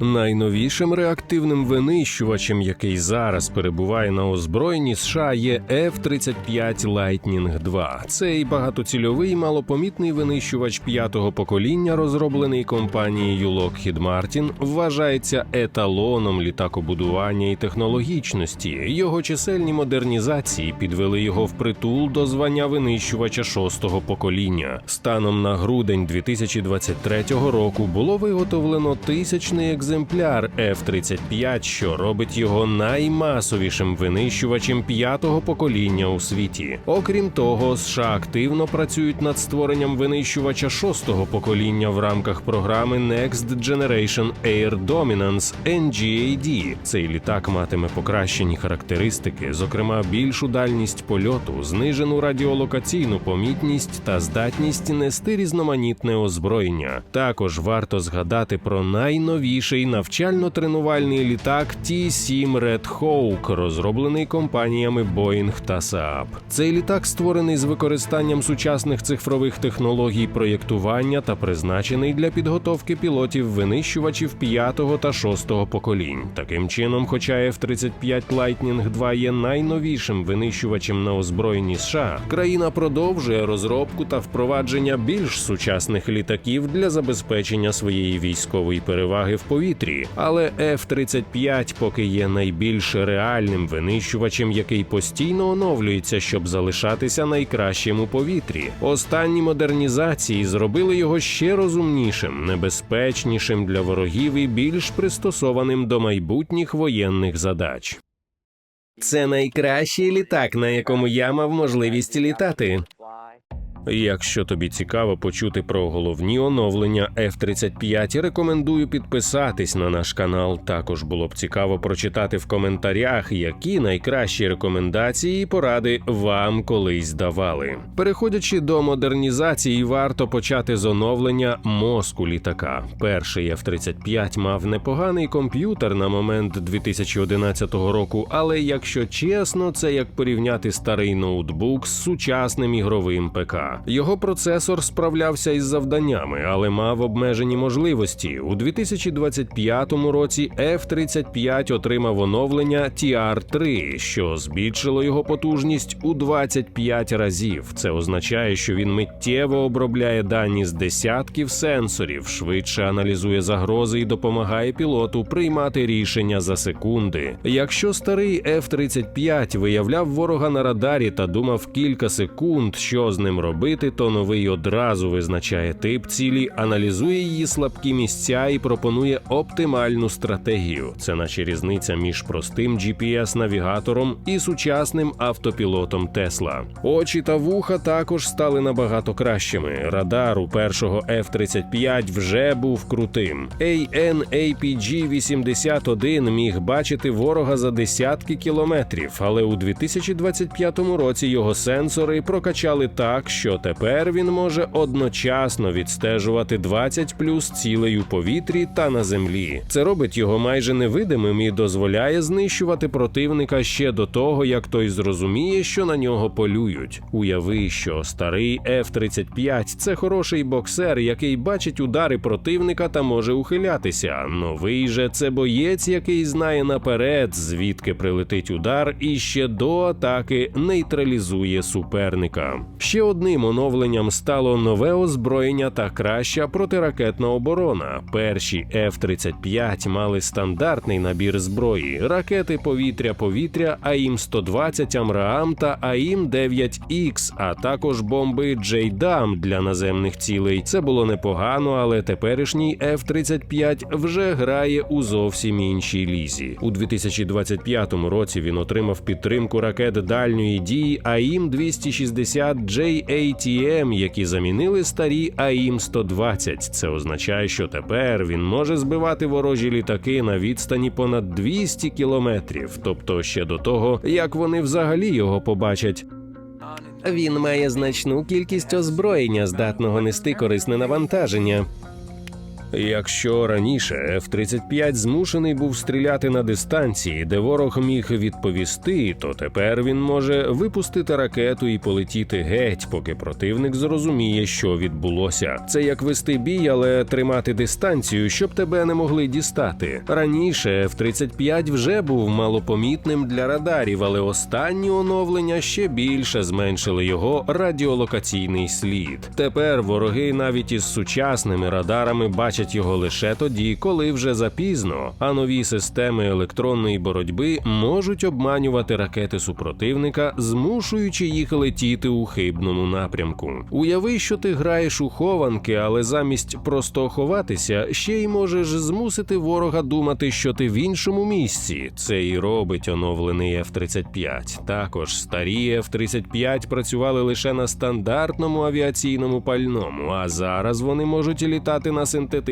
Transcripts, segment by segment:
Найновішим реактивним винищувачем, який зараз перебуває на озброєнні США, є F-35 Lightning II. Цей багатоцільовий малопомітний винищувач п'ятого покоління, розроблений компанією Lockheed Martin, вважається еталоном літакобудування і технологічності. Його чисельні модернізації підвели його в притул до звання винищувача шостого покоління. Станом на грудень 2023 року було виготовлено тисячний екземпляр F-35, що робить його наймасовішим винищувачем п'ятого покоління у світі. Окрім того, США активно працюють над створенням винищувача шостого покоління в рамках програми Next Generation Air Dominance NGAD. Цей літак матиме покращені характеристики, зокрема більшу дальність польоту, знижену радіолокаційну помітність та здатність нести різноманітне озброєння. Також варто згадати про найновіший навчально-тренувальний літак T-7 Red Hawk, розроблений компаніями Boeing та Saab. Цей літак створений з використанням сучасних цифрових технологій проєктування та призначений для підготовки пілотів винищувачів п'ятого та шостого поколінь. Таким чином, хоча F-35 Lightning II є найновішим винищувачем на озброєнні США, країна продовжує розробку та впровадження більш сучасних літаків для забезпечення своєї військової переваги в повітрі. Але F-35 поки є найбільш реальним винищувачем, який постійно оновлюється, щоб залишатися найкращим у повітрі. Останні модернізації зробили його ще розумнішим, небезпечнішим для ворогів і більш пристосованим до майбутніх воєнних задач. Це найкращий літак, на якому я мав можливість літати. Якщо тобі цікаво почути про головні оновлення F-35, рекомендую підписатись на наш канал. Також було б цікаво прочитати в коментарях, які найкращі рекомендації і поради вам колись давали. Переходячи до модернізації, варто почати з оновлення мозку літака. Перший F-35 мав непоганий комп'ютер на момент 2011 року, але якщо чесно, це як порівняти старий ноутбук з сучасним ігровим ПК. Його процесор справлявся із завданнями, але мав обмежені можливості. У 2025 році F-35 отримав оновлення TR-3, що збільшило його потужність у 25 разів. Це означає, що він миттєво обробляє дані з десятків сенсорів, швидше аналізує загрози і допомагає пілоту приймати рішення за секунди. Якщо старий F-35 виявляв ворога на радарі та думав кілька секунд, що з ним робити, то новий одразу визначає тип цілі, аналізує її слабкі місця і пропонує оптимальну стратегію. Це наче різниця між простим GPS-навігатором і сучасним автопілотом Тесла. Очі та вуха також стали набагато кращими. Радар у першого F-35 вже був крутим. AN-APG-81 міг бачити ворога за десятки кілометрів, але у 2025 році його сенсори прокачали так, що тепер він може одночасно відстежувати 20 плюс цілей у повітрі та на землі. Це робить його майже невидимим і дозволяє знищувати противника ще до того, як той зрозуміє, що на нього полюють. Уяви, що старий F-35 – це хороший боксер, який бачить удари противника та може ухилятися. Новий же це боєць, який знає наперед, звідки прилетить удар, і ще до атаки нейтралізує суперника. Ще одним оновленням стало нове озброєння та краща протиракетна оборона. Перші F-35 мали стандартний набір зброї: ракети повітря-повітря, АІМ-120 Амраам та АІМ-9Х, а також бомби JDAM для наземних цілей. Це було непогано, але теперішній F-35 вже грає у зовсім іншій лізі. У 2025 році він отримав підтримку ракет дальньої дії АІМ-260 JATM, які замінили старі АІМ-120. Це означає, що тепер він може збивати ворожі літаки на відстані понад 200 кілометрів, тобто ще до того, як вони взагалі його побачать. Він має значну кількість озброєння, здатного нести корисне навантаження. Якщо раніше F-35 змушений був стріляти на дистанції, де ворог міг відповісти, то тепер він може випустити ракету і полетіти геть, поки противник зрозуміє, що відбулося. Це як вести бій, але тримати дистанцію, щоб тебе не могли дістати. Раніше F-35 вже був малопомітним для радарів, але останні оновлення ще більше зменшили його радіолокаційний слід. Тепер вороги навіть із сучасними радарами бачать його лише тоді, коли вже запізно, а нові системи електронної боротьби можуть обманювати ракети супротивника, змушуючи їх летіти у хибному напрямку. Уяви, що ти граєш у хованки, але замість просто ховатися, ще й можеш змусити ворога думати, що ти в іншому місці. Це і робить оновлений F-35. Також старі F-35 працювали лише на стандартному авіаційному пальному, а зараз вони можуть літати на синтетичному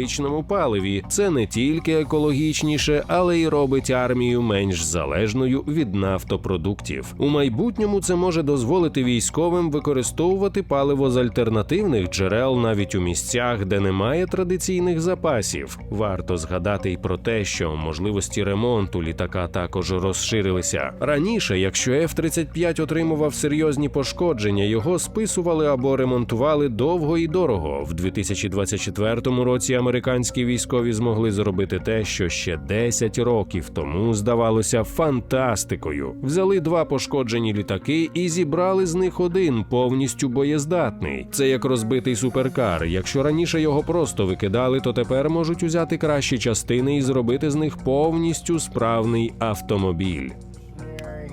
паливі. Це не тільки екологічніше, але й робить армію менш залежною від нафтопродуктів. У майбутньому це може дозволити військовим використовувати паливо з альтернативних джерел навіть у місцях, де немає традиційних запасів. Варто згадати й про те, що можливості ремонту літака також розширилися. Раніше, якщо F-35 отримував серйозні пошкодження, його списували або ремонтували довго і дорого. В 2024 році американські військові змогли зробити те, що ще 10 років тому здавалося фантастикою. Взяли два пошкоджені літаки і зібрали з них один повністю боєздатний. Це як розбитий суперкар. Якщо раніше його просто викидали, то тепер можуть узяти кращі частини і зробити з них повністю справний автомобіль.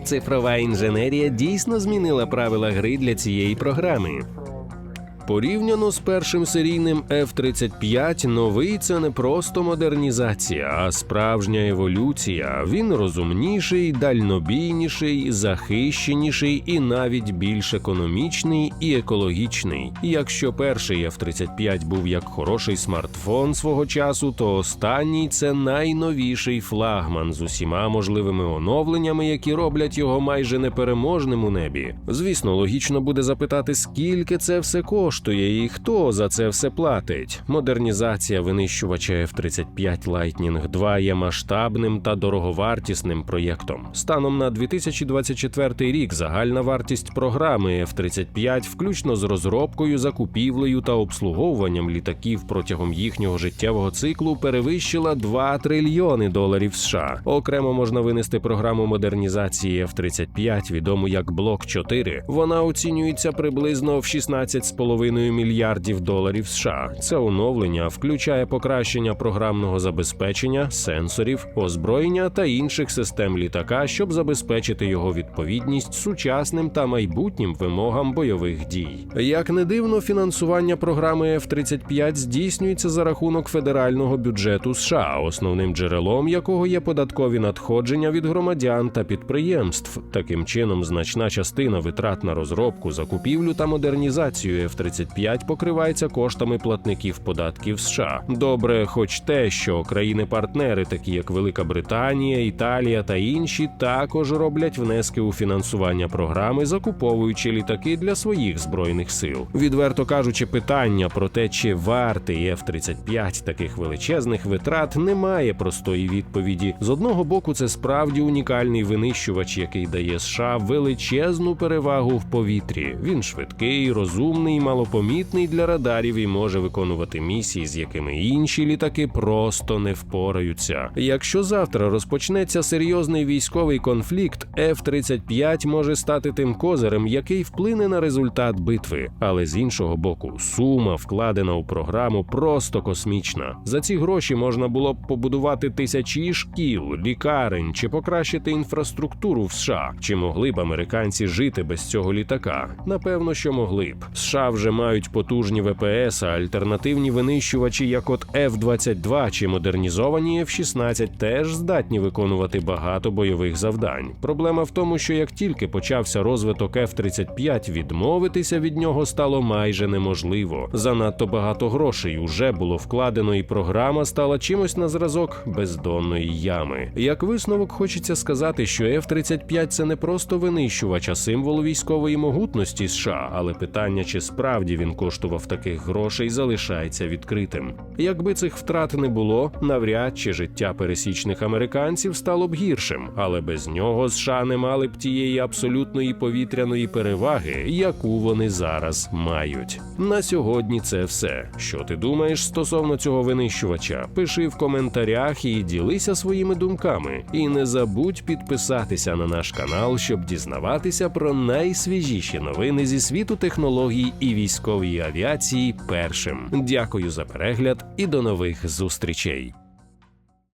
Цифрова інженерія дійсно змінила правила гри для цієї програми. Порівняно з першим серійним F-35, новий це не просто модернізація, а справжня еволюція. Він розумніший, дальнобійніший, захищеніший і навіть більш економічний і екологічний. Якщо перший F-35 був як хороший смартфон свого часу, то останній це найновіший флагман з усіма можливими оновленнями, які роблять його майже непереможним у небі. Звісно, логічно буде запитати, скільки це все коштує і хто за це все платить. Модернізація винищувача F-35 Lightning 2 є масштабним та дороговартісним проєктом. Станом на 2024 рік загальна вартість програми F-35, включно з розробкою, закупівлею та обслуговуванням літаків протягом їхнього життєвого циклу, перевищила 2 трильйони доларів США. Окремо можна винести програму модернізації F-35, відому як Блок 4. Вона оцінюється приблизно в 16,5 мільярдів доларів США. Це оновлення включає покращення програмного забезпечення, сенсорів, озброєння та інших систем літака, щоб забезпечити його відповідність сучасним та майбутнім вимогам бойових дій. Як не дивно, фінансування програми F-35 здійснюється за рахунок федерального бюджету США, основним джерелом якого є податкові надходження від громадян та підприємств. Таким чином, значна частина витрат на розробку, закупівлю та модернізацію F-35 покривається коштами платників податків США. Добре, хоч те, що країни-партнери, такі як Велика Британія, Італія та інші, також роблять внески у фінансування програми, закуповуючи літаки для своїх збройних сил. Відверто кажучи, питання про те, чи вартий F-35 таких величезних витрат, немає простої відповіді. З одного боку, це справді унікальний винищувач, який дає США величезну перевагу в повітрі. Він швидкий, розумний, малопомітний для радарів і може виконувати місії, з якими інші літаки просто не впораються. Якщо завтра розпочнеться серйозний військовий конфлікт, F-35 може стати тим козирем, який вплине на результат битви. Але з іншого боку, сума вкладена у програму просто космічна. За ці гроші можна було б побудувати тисячі шкіл, лікарень чи покращити інфраструктуру в США. Чи могли б американці жити без цього літака? Напевно, що могли б. США вже мають потужні ВПС, а альтернативні винищувачі, як от F-22 чи модернізовані F-16, теж здатні виконувати багато бойових завдань. Проблема в тому, що як тільки почався розвиток F-35, відмовитися від нього стало майже неможливо. Занадто багато грошей уже було вкладено, і програма стала чимось на зразок бездонної ями. Як висновок, хочеться сказати, що F-35 – це не просто винищувач, а символ військової могутності США, але питання, чи справді справді він коштував таких грошей, залишається відкритим. Якби цих втрат не було, навряд чи життя пересічних американців стало б гіршим, але без нього США не мали б тієї абсолютної повітряної переваги, яку вони зараз мають. На сьогодні це все. Що ти думаєш стосовно цього винищувача? Пиши в коментарях і ділися своїми думками. І не забудь підписатися на наш канал, щоб дізнаватися про найсвіжіші новини зі світу технологій і військової авіації першим. Дякую за перегляд і до нових зустрічей.